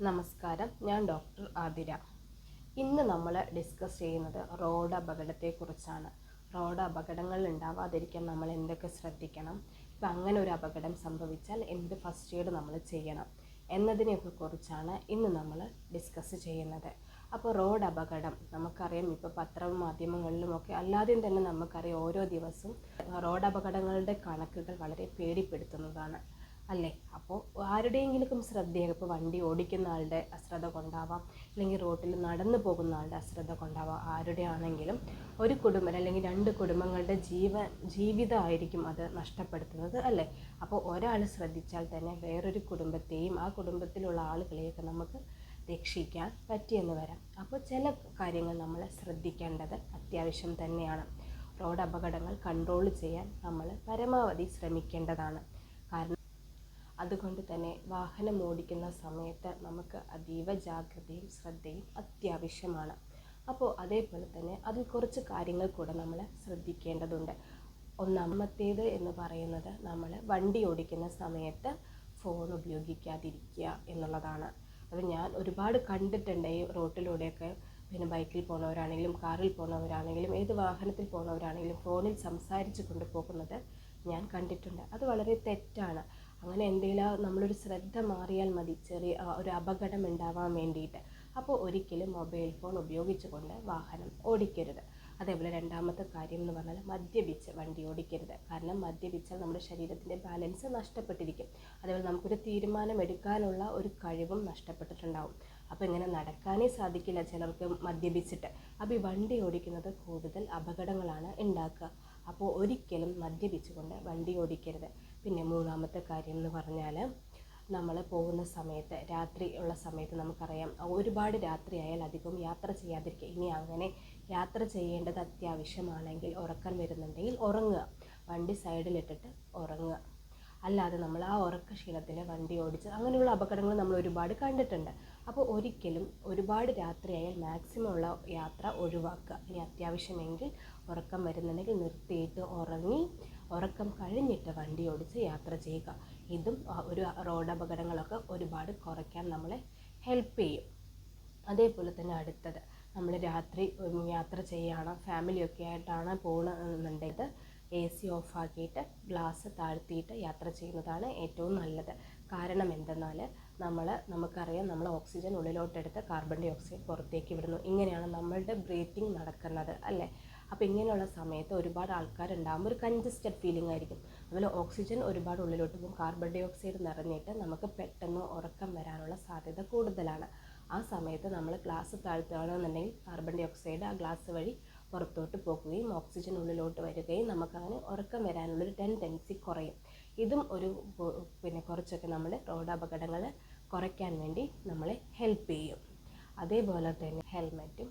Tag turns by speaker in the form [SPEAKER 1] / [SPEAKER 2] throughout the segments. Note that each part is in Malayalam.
[SPEAKER 1] നമസ്കാരം. ഞാൻ ഡോക്ടർ ആതിര. ഇന്ന് നമ്മൾ ഡിസ്കസ് ചെയ്യുന്നത് റോഡ് അപകടത്തെക്കുറിച്ചാണ്. റോഡ് അപകടങ്ങൾ ഉണ്ടാവാതിരിക്കാൻ നമ്മൾ എന്തൊക്കെ ശ്രദ്ധിക്കണം? ഇപ്പം അങ്ങനെ ഒരു അപകടം സംഭവിച്ചാൽ എന്ത് ഫസ്റ്റ് എയ്ഡ് നമ്മൾ ചെയ്യണം എന്നതിനെയൊക്കെ കുറിച്ചാണ് ഇന്ന് നമ്മൾ ഡിസ്കസ് ചെയ്യുന്നത്. അപ്പോൾ റോഡ് അപകടം നമുക്കറിയാം ഇപ്പോൾ പത്രവും മാധ്യമങ്ങളിലുമൊക്കെ അല്ലാതെയും തന്നെ നമുക്കറിയാം ഓരോ ദിവസവും റോഡ് അപകടങ്ങളുടെ കണക്കുകൾ വളരെ പേടിപ്പെടുത്തുന്നതാണ്. അല്ലേ? അപ്പോൾ ആരുടെയെങ്കിലും ശ്രദ്ധയാണ് ഇപ്പോൾ വണ്ടി ഓടിക്കുന്ന ആളുടെ അശ്രദ്ധ കൊണ്ടാവാം അല്ലെങ്കിൽ റോട്ടിൽ നടന്നു പോകുന്ന ആളുടെ അശ്രദ്ധ കൊണ്ടാവാം ആരുടെയാണെങ്കിലും ഒരു കുടുംബം അല്ലെങ്കിൽ രണ്ട് കുടുംബങ്ങളുടെ ജീവ ജീവിതമായിരിക്കും അത് നഷ്ടപ്പെടുത്തുന്നത് അല്ലേ? അപ്പോൾ ഒരാൾ ശ്രദ്ധിച്ചാൽ തന്നെ വേറൊരു കുടുംബത്തെയും ആ കുടുംബത്തിലുള്ള ആളുകളെയൊക്കെ നമുക്ക് രക്ഷിക്കാൻ പറ്റിയെന്ന് വരാം. അപ്പോൾ ചില കാര്യങ്ങൾ നമ്മൾ ശ്രദ്ധിക്കേണ്ടത് അത്യാവശ്യം തന്നെയാണ്. റോഡ് അപകടങ്ങൾ കൺട്രോൾ ചെയ്യാൻ നമ്മൾ പരമാവധി ശ്രമിക്കേണ്ടതാണ്. അതുകൊണ്ട് തന്നെ വാഹനം ഓടിക്കുന്ന സമയത്ത് നമുക്ക് അതീവ ജാഗ്രതയും ശ്രദ്ധയും അത്യാവശ്യമാണ്. അപ്പോൾ അതേപോലെ തന്നെ അതിൽ കുറച്ച് കാര്യങ്ങൾ കൂടെ നമ്മൾ ശ്രദ്ധിക്കേണ്ടതുണ്ട്. ഒന്നാമത്തേത് എന്ന് പറയുന്നത് നമ്മൾ വണ്ടി ഓടിക്കുന്ന സമയത്ത് ഫോൺ ഉപയോഗിക്കാതിരിക്കുക എന്നുള്ളതാണ്. അത് ഞാൻ ഒരുപാട് കണ്ടിട്ടുണ്ട് ഈ റോട്ടിലൂടെയൊക്കെ. പിന്നെ ബൈക്കിൽ പോകുന്നവരാണെങ്കിലും കാറിൽ പോകുന്നവരാണെങ്കിലും ഏത് വാഹനത്തിൽ പോകുന്നവരാണെങ്കിലും ഫോണിൽ സംസാരിച്ച് കൊണ്ടുപോകുന്നത് ഞാൻ കണ്ടിട്ടുണ്ട്. അത് വളരെ തെറ്റാണ്. അങ്ങനെ എന്തെങ്കിലും നമ്മളൊരു ശ്രദ്ധ മാറിയാൽ മതി. ചെറിയ ഒരു അപകടം ഉണ്ടാവാൻ വേണ്ടിയിട്ട്. അപ്പോൾ ഒരിക്കലും മൊബൈൽ ഫോൺ ഉപയോഗിച്ചുകൊണ്ട് വാഹനം ഓടിക്കരുത്. അതേപോലെ രണ്ടാമത്തെ കാര്യം എന്ന് പറഞ്ഞാൽ മദ്യപിച്ച് വണ്ടി ഓടിക്കരുത്. കാരണം മദ്യപിച്ചാൽ നമ്മുടെ ശരീരത്തിന്റെ ബാലൻസ് നഷ്ടപ്പെട്ടിരിക്കും. അതേപോലെ നമുക്കൊരു തീരുമാനം എടുക്കാനുള്ള ഒരു കഴിവും നഷ്ടപ്പെട്ടിട്ടുണ്ടാവും. അപ്പോൾ ഇങ്ങനെ നടക്കാനേ സാധിക്കില്ല ചിലർക്ക് മദ്യപിച്ചിട്ട്. അപ്പോൾ ഈ വണ്ടി ഓടിക്കുന്നത് കൂടുതൽ അപകടങ്ങളാണ് ഉണ്ടാക്കുക. അപ്പോൾ ഒരിക്കലും മദ്യപിച്ചുകൊണ്ട് വണ്ടി ഓടിക്കരുത്. പിന്നെ മൂന്നാമത്തെ കാര്യം എന്ന് പറഞ്ഞാൽ നമ്മൾ പോകുന്ന സമയത്ത് രാത്രി ഉള്ള സമയത്ത് നമുക്കറിയാം ഒരുപാട് രാത്രിയായാൽ അധികം യാത്ര ചെയ്യാതിരിക്കുക. ഇനി അങ്ങനെ യാത്ര ചെയ്യേണ്ടത് അത്യാവശ്യമാണെങ്കിൽ ഉറക്കം വരുന്നുണ്ടെങ്കിൽ ഉറങ്ങുക. വണ്ടി സൈഡിലിട്ടിട്ട് ഉറങ്ങുക. അല്ലാതെ നമ്മൾ ആ ഉറക്ക ക്ഷീണത്തിൽ വണ്ടി ഓടിച്ച് അങ്ങനെയുള്ള അപകടങ്ങൾ നമ്മൾ ഒരുപാട് കണ്ടിട്ടുണ്ട്. അപ്പോൾ ഒരിക്കലും ഒരുപാട് രാത്രിയായാൽ മാക്സിമം ഉള്ള യാത്ര ഒഴിവാക്കുക. ഇനി അത്യാവശ്യമെങ്കിൽ ഉറക്കം വരുന്നുണ്ടെങ്കിൽ നിർത്തിയിട്ട് ഉറങ്ങി ഉറക്കം കഴിഞ്ഞിട്ട് വണ്ടി ഓടിച്ച് യാത്ര ചെയ്യുക. ഇതും ഒരു റോഡ് അപകടങ്ങളൊക്കെ ഒരുപാട് കുറയ്ക്കാൻ നമ്മളെ ഹെൽപ്പ് ചെയ്യും. അതേപോലെ തന്നെ അടുത്തത് നമ്മൾ രാത്രി യാത്ര ചെയ്യുകയാണ് ഫാമിലിയൊക്കെ ആയിട്ടാണ് പോകണമെന്നുണ്ടെങ്കിൽ എ സി ഓഫാക്കിയിട്ട് ഗ്ലാസ് താഴ്ത്തിയിട്ട് യാത്ര ചെയ്യുന്നതാണ് ഏറ്റവും നല്ലത്. കാരണം എന്തെന്നാൽ നമ്മൾ നമുക്കറിയാം നമ്മൾ ഓക്സിജൻ ഉള്ളിലോട്ടെടുത്ത് കാർബൺ ഡൈ ഓക്സൈഡ് പുറത്തേക്ക് വിടുന്നു. ഇങ്ങനെയാണ് നമ്മളുടെ ബ്രീത്തിങ് നടക്കുന്നത് അല്ലേ? അപ്പോൾ ഇങ്ങനെയുള്ള സമയത്ത് ഒരുപാട് ആൾക്കാരുണ്ടാകുമ്പോൾ ഒരു കൺജസ്റ്റഡ് ഫീലിംഗ് ആയിരിക്കും. അതുപോലെ ഓക്സിജൻ ഒരുപാട് ഉള്ളിലോട്ട് പോകും. കാർബൺ ഡൈ ഓക്സൈഡ് നിറഞ്ഞിട്ട് നമുക്ക് പെട്ടെന്ന് ഉറക്കം വരാനുള്ള സാധ്യത കൂടുതലാണ്. ആ സമയത്ത് നമ്മൾ ഗ്ലാസ് താഴ്ത്തുകയാണെന്നുണ്ടെങ്കിൽ കാർബൺ ഡൈ ഓക്സൈഡ് ആ ഗ്ലാസ് വഴി പുറത്തോട്ട് പോകുകയും ഓക്സിജൻ ഉള്ളിലോട്ട് വരികയും നമുക്കങ്ങനെ ഉറക്കം വരാനുള്ളൊരു ടെൻഡൻസി കുറയും. ഇതും ഒരു പിന്നെ കുറച്ചൊക്കെ നമ്മൾ റോഡ് അപകടങ്ങൾ കുറയ്ക്കാൻ വേണ്ടി നമ്മളെ ഹെൽപ്പ് ചെയ്യും. അതേപോലെ തന്നെ ഹെൽമെറ്റും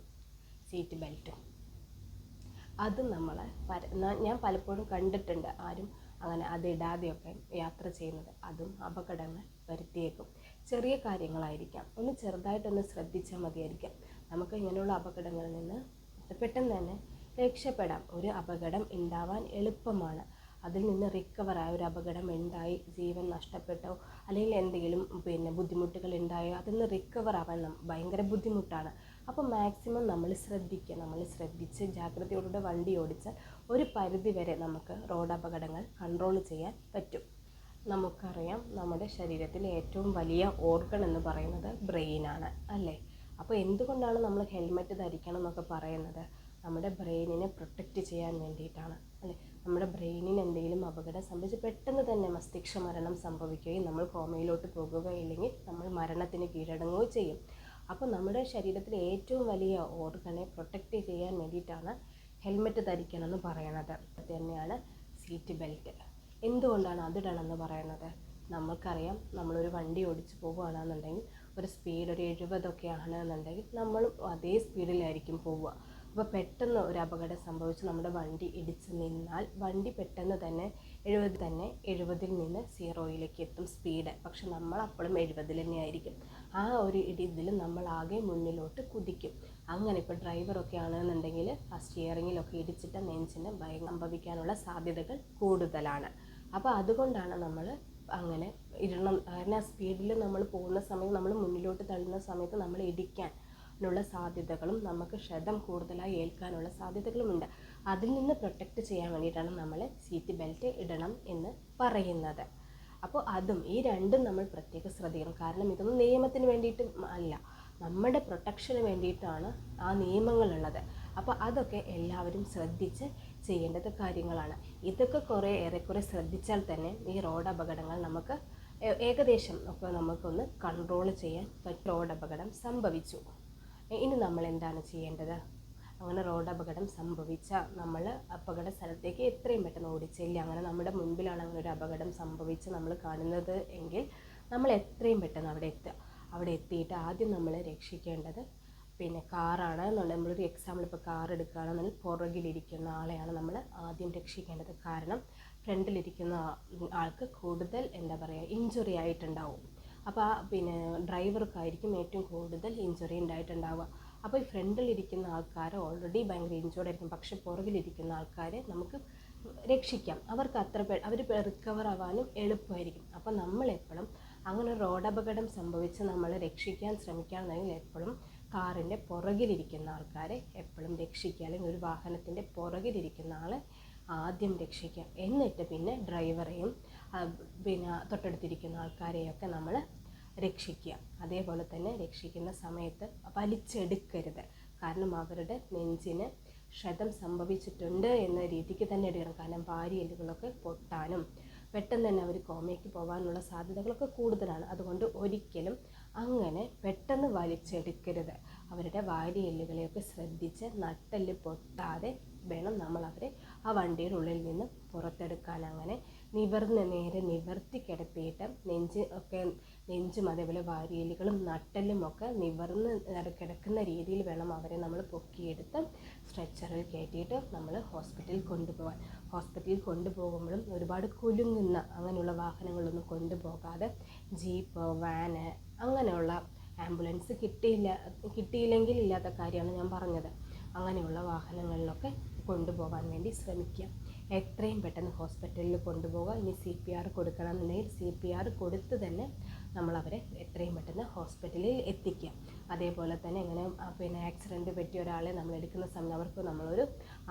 [SPEAKER 1] സീറ്റ് ബെൽറ്റും അത് നമ്മൾ ഞാൻ പലപ്പോഴും കണ്ടിട്ടുണ്ട് ആരും അങ്ങനെ അതിടാതെയൊക്കെ യാത്ര ചെയ്യുന്നത്. അതും അപകടങ്ങൾ വരുത്തിയേക്കും. ചെറിയ കാര്യങ്ങളായിരിക്കാം. ഒന്ന് ചെറുതായിട്ടൊന്ന് ശ്രദ്ധിച്ചാൽ മതിയായിരിക്കാം. നമുക്ക് ഇങ്ങനെയുള്ള അപകടങ്ങളിൽ നിന്ന് പെട്ടെന്ന് തന്നെ രക്ഷപ്പെടാം. ഒരു അപകടം ഉണ്ടാവാൻ എളുപ്പമാണ്. അതിൽ നിന്ന് റിക്കവറായ ഒരു അപകടം ഉണ്ടായി ജീവൻ നഷ്ടപ്പെട്ടോ അല്ലെങ്കിൽ എന്തെങ്കിലും പിന്നെ ബുദ്ധിമുട്ടുകൾ ഉണ്ടായോ അതിൽ നിന്ന് നം- ഭയങ്കര ബുദ്ധിമുട്ടാണ്. അപ്പോൾ മാക്സിമം നമ്മൾ ശ്രദ്ധിക്കുക നമ്മൾ ശ്രദ്ധിച്ച് ജാഗ്രതയോടെ വണ്ടി ഓടിച്ചാൽ ഒരു പരിധി വരെ നമുക്ക് റോഡ് അപകടങ്ങൾ കൺട്രോൾ ചെയ്യാൻ പറ്റും. നമുക്കറിയാം നമ്മുടെ ശരീരത്തിലെ ഏറ്റവും വലിയ ഓർഗൺ എന്ന് പറയുന്നത് ബ്രെയിനാണ് അല്ലേ? അപ്പോൾ എന്തുകൊണ്ടാണ് നമ്മൾ ഹെൽമെറ്റ് ധരിക്കണം എന്നൊക്കെ പറയുന്നത്? നമ്മുടെ ബ്രെയിനിനെ പ്രൊട്ടക്റ്റ് ചെയ്യാൻ വേണ്ടിയിട്ടാണ്. അല്ലേ? നമ്മുടെ ബ്രെയിനിന് എന്തെങ്കിലും അപകടം സംഭവിച്ച് പെട്ടെന്ന് തന്നെ മസ്തിഷ്ക മരണം സംഭവിക്കുകയും നമ്മൾ കോമയിലോട്ട് പോകുകയില്ലെങ്കിൽ നമ്മൾ മരണത്തിന് കീഴടങ്ങുകയോ ചെയ്യും. അപ്പോൾ നമ്മുടെ ശരീരത്തിലെ ഏറ്റവും വലിയ ഓർഗനെ പ്രൊട്ടക്റ്റ് ചെയ്യാൻ വേണ്ടിയിട്ടാണ് ഹെൽമെറ്റ് ധരിക്കണം എന്ന് പറയണത് തന്നെയാണ് സീറ്റ് ബെൽറ്റ് എന്തുകൊണ്ടാണ് അതിടണമെന്ന് പറയുന്നത്? നമുക്കറിയാം നമ്മളൊരു വണ്ടി ഓടിച്ച് പോവുകയാണെന്നുണ്ടെങ്കിൽ ഒരു സ്പീഡ് ഒരു എഴുപതൊക്കെ ആണെന്നുണ്ടെങ്കിൽ നമ്മളും അതേ സ്പീഡിലായിരിക്കും പോവുക. അപ്പോൾ പെട്ടെന്ന് ഒരു അപകടം സംഭവിച്ച് നമ്മുടെ വണ്ടി ഇടിച്ച് നിന്നാൽ വണ്ടി പെട്ടെന്ന് തന്നെ എഴുപത് തന്നെ എഴുപതിൽ നിന്ന് സീറോയിലേക്ക് എത്തും സ്പീഡ് പക്ഷെ നമ്മൾ അപ്പോഴും എഴുപതിൽ തന്നെ ആയിരിക്കും. ആ ഒരു ഇതിൽ നമ്മൾ ആകെ മുന്നിലോട്ട് കുതിക്കും. അങ്ങനെ ഇപ്പോൾ ഡ്രൈവറൊക്കെ ആണെന്നുണ്ടെങ്കിൽ ആ സ്റ്റിയറിങ്ങിലൊക്കെ ഇടിച്ചിട്ട് നെഞ്ചിന് ഭയം സംഭവിക്കാനുള്ള സാധ്യതകൾ കൂടുതലാണ്. അപ്പോൾ അതുകൊണ്ടാണ് നമ്മൾ അങ്ങനെ ഇടണം. കാരണം ആ സ്പീഡിൽ നമ്മൾ പോകുന്ന സമയത്ത് നമ്മൾ മുന്നിലോട്ട് തള്ളുന്ന സമയത്ത് നമ്മൾ ഇടിക്കാൻ നുള്ള സാധ്യതകളും നമുക്ക് ക്ഷതം കൂടുതലായി ഏൽക്കാനുള്ള സാധ്യതകളുമുണ്ട് അതിൽ നിന്ന് പ്രൊട്ടക്റ്റ് ചെയ്യാൻ വേണ്ടിയിട്ടാണ് നമ്മൾ സീറ്റ് ബെൽറ്റ് ഇടണം എന്ന് പറയുന്നത്. അപ്പോൾ അതും ഈ രണ്ടും നമ്മൾ പ്രത്യേക ശ്രദ്ധിക്കണം കാരണം ഇതൊന്നും നിയമത്തിന് വേണ്ടിയിട്ട് അല്ല. നമ്മുടെ പ്രൊട്ടക്ഷന് വേണ്ടിയിട്ടാണ് ആ നിയമങ്ങളുള്ളത്. അപ്പോൾ അതൊക്കെ എല്ലാവരും ശ്രദ്ധിച്ച് ചെയ്യേണ്ടത് കാര്യങ്ങളാണ്. ഇതൊക്കെ കുറേ ഏറെക്കുറെ ശ്രദ്ധിച്ചാൽ തന്നെ ഈ റോഡ് അപകടങ്ങൾ നമുക്ക് ഏകദേശം ഒക്കെ നമുക്കൊന്ന് കൺട്രോൾ ചെയ്യാൻ റോഡ് അപകടം സംഭവിച്ചു. ഇനി നമ്മൾ എന്താണ് ചെയ്യേണ്ടത്? അങ്ങനെ റോഡ് അപകടം സംഭവിച്ച നമ്മൾ അപകട സ്ഥലത്തേക്ക് എത്രയും പെട്ടെന്ന് ഓടിച്ചില്ല. അങ്ങനെ നമ്മുടെ മുൻപിലാണ് അങ്ങനെ ഒരു അപകടം സംഭവിച്ച് നമ്മൾ കാണുന്നത് എങ്കിൽ നമ്മൾ എത്രയും പെട്ടെന്ന് അവിടെ എത്തുക അവിടെ എത്തിയിട്ട് ആദ്യം നമ്മൾ രക്ഷിക്കേണ്ടത് പിന്നെ കാറാണ് എന്നുണ്ടെങ്കിൽ നമ്മളൊരു എക്സാമ്പിൾ ഇപ്പോൾ കാർ എടുക്കുകയാണെന്നുണ്ടെങ്കിൽ പുറകിലിരിക്കുന്ന ആളെയാണ് നമ്മൾ ആദ്യം രക്ഷിക്കേണ്ടത്. കാരണം ഫ്രണ്ടിലിരിക്കുന്ന ആൾക്ക് കൂടുതൽ എന്താ പറയുക ഇഞ്ചുറി ആയിട്ടുണ്ടാവും. അപ്പോൾ ആ പിന്നെ ഡ്രൈവർക്കായിരിക്കും ഏറ്റവും കൂടുതൽ ഇഞ്ചുറി ഉണ്ടായിട്ടുണ്ടാവുക. അപ്പോൾ ഈ ഫ്രണ്ടിലിരിക്കുന്ന ആൾക്കാർ ഓൾറെഡി ഭയങ്കര ഇഞ്ചുറി ആയിരിക്കും. പക്ഷെ പുറകിലിരിക്കുന്ന ആൾക്കാരെ നമുക്ക് രക്ഷിക്കാം. അവർക്ക് അത്ര അവർ റിക്കവർ ആവാനും എളുപ്പമായിരിക്കും. അപ്പോൾ നമ്മളെപ്പോഴും അങ്ങനെ റോഡപകടം സംഭവിച്ച് നമ്മളെ രക്ഷിക്കാൻ ശ്രമിക്കുകയാണെന്നുണ്ടെങ്കിൽ എപ്പോഴും കാറിന്റെ പുറകിലിരിക്കുന്ന ആൾക്കാരെ എപ്പോഴും രക്ഷിക്കുക. അല്ലെങ്കിൽ ഒരു വാഹനത്തിന്റെ പുറകിലിരിക്കുന്ന ആളെ ആദ്യം രക്ഷിക്കുക. എന്നിട്ട് പിന്നെ ഡ്രൈവറെയും പിന്നെ തൊട്ടടുത്തിരിക്കുന്ന ആൾക്കാരെയൊക്കെ നമ്മൾ രക്ഷിക്കുക. അതേപോലെ തന്നെ രക്ഷിക്കുന്ന സമയത്ത് വലിച്ചെടുക്കരുത്. കാരണം അവരുടെ നെഞ്ചിന് ക്ഷതം സംഭവിച്ചിട്ടുണ്ട് എന്ന രീതിക്ക് തന്നെ എടുക്കണം കാരണം വാരിയെല്ലുകളൊക്കെ പൊട്ടാനും പെട്ടെന്ന് തന്നെ അവർ കോമയ്ക്ക് പോകാനുള്ള സാധ്യതകളൊക്കെ കൂടുതലാണ്. അതുകൊണ്ട് ഒരിക്കലും അങ്ങനെ പെട്ടെന്ന് വലിച്ചെടുക്കരുത്. അവരുടെ വാരിയെല്ലുകളെയൊക്കെ ശ്രദ്ധിച്ച് നട്ടെല്ല് പൊട്ടാതെ വേണം നമ്മൾ അവരെ ആ വണ്ടിയുടെ ഉള്ളിൽ നിന്ന് പുറത്തെടുക്കാൻ. അങ്ങനെ നിവർന്ന് നേരെ നിവർത്തി കിടത്തിയിട്ട് നെഞ്ച് ഒക്കെ നെഞ്ചും അതേപോലെ വാരിയലുകളും നട്ടെല്ലും ഒക്കെ നിവർന്ന് കിടക്കുന്ന രീതിയിൽ വേണം അവരെ നമ്മൾ പൊക്കിയെടുത്ത് സ്ട്രെച്ചറിൽ കയറ്റിയിട്ട് നമ്മൾ ഹോസ്പിറ്റലിൽ കൊണ്ടുപോകാൻ. ഹോസ്പിറ്റലിൽ കൊണ്ടുപോകുമ്പോഴും ഒരുപാട് കുലുങ്ങുന്ന അങ്ങനെയുള്ള വാഹനങ്ങളൊന്നും കൊണ്ടുപോകാതെ ജീപ്പ് വാന് അങ്ങനെയുള്ള ആംബുലൻസ് കിട്ടിയില്ല കിട്ടിയില്ലെങ്കിൽ ഇല്ലാത്ത കാര്യമാണ് ഞാൻ പറഞ്ഞത്. അങ്ങനെയുള്ള വാഹനങ്ങളിലൊക്കെ കൊണ്ടുപോകാൻ വേണ്ടി ശ്രമിക്കുക എത്രയും പെട്ടെന്ന് ഹോസ്പിറ്റലിൽ കൊണ്ടുപോകുക ഇനി സി പി ആർ കൊടുക്കണമെന്നുണ്ടെങ്കിൽ സി പി ആർ കൊടുത്ത് തന്നെ നമ്മളവരെ എത്രയും പെട്ടെന്ന് ഹോസ്പിറ്റലിൽ എത്തിക്കുക അതേപോലെ തന്നെ ഇങ്ങനെ പിന്നെ ആക്സിഡന്റ് പറ്റിയ ഒരാളെ നമ്മൾ എടുക്കുന്ന സമയം അവർക്ക് നമ്മളൊരു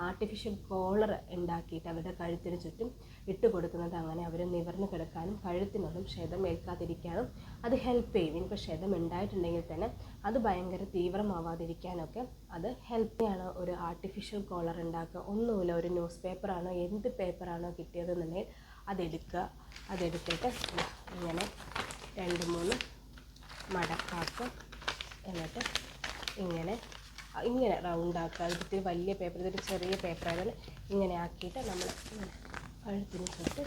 [SPEAKER 1] ആർട്ടിഫിഷ്യൽ കോളർ ഉണ്ടാക്കിയിട്ട് അവരുടെ കഴുത്തിന് ചുറ്റും ഇട്ട് കൊടുക്കുന്നത് അങ്ങനെ അവർ നിവർന്ന് കിടക്കാനും കഴുത്തിനൊന്നും ക്ഷതം ഏൽക്കാതിരിക്കാനും അത് ഹെൽപ്പ് ചെയ്യും. ഇനിയിപ്പോൾ ക്ഷതം ഉണ്ടായിട്ടുണ്ടെങ്കിൽ തന്നെ അത് ഭയങ്കര തീവ്രമാവാതിരിക്കാനൊക്കെ അത് ഹെൽപ്പ് ചെയ്യാണ് ഒരു ആർട്ടിഫിഷ്യൽ കോളർ ഉണ്ടാക്കുക. ഒന്നുമില്ല ഒരു ന്യൂസ് പേപ്പറാണോ എന്ത് പേപ്പറാണോ കിട്ടിയതെന്നുണ്ടെങ്കിൽ അതെടുക്കുക. അതെടുത്തിട്ട് ഇങ്ങനെ രണ്ട് മൂന്ന് മടക്കാക്കും. എന്നിട്ട് ഇങ്ങനെ ഇങ്ങനെ റൗണ്ട് ആക്കുക. ഇത്തിരി വലിയ പേപ്പർ ഇതൊരു ചെറിയ പേപ്പർ ആയതുകൊണ്ട് ഇങ്ങനെ ആക്കിയിട്ട് നമ്മൾ കഴുത്തിന് തൊട്ട്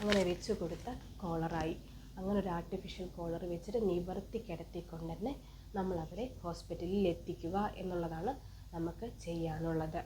[SPEAKER 1] അങ്ങനെ വെച്ച് കൊടുത്ത കോളറായി അങ്ങനെ ഒരു ആർട്ടിഫിഷ്യൽ കോളർ വെച്ചിട്ട് നിവർത്തി കിടത്തിക്കൊണ്ട് തന്നെ നമ്മൾ ഹോസ്പിറ്റലിൽ എത്തിക്കുക എന്നുള്ളതാണ് നമുക്ക് ചെയ്യാനുള്ളത്.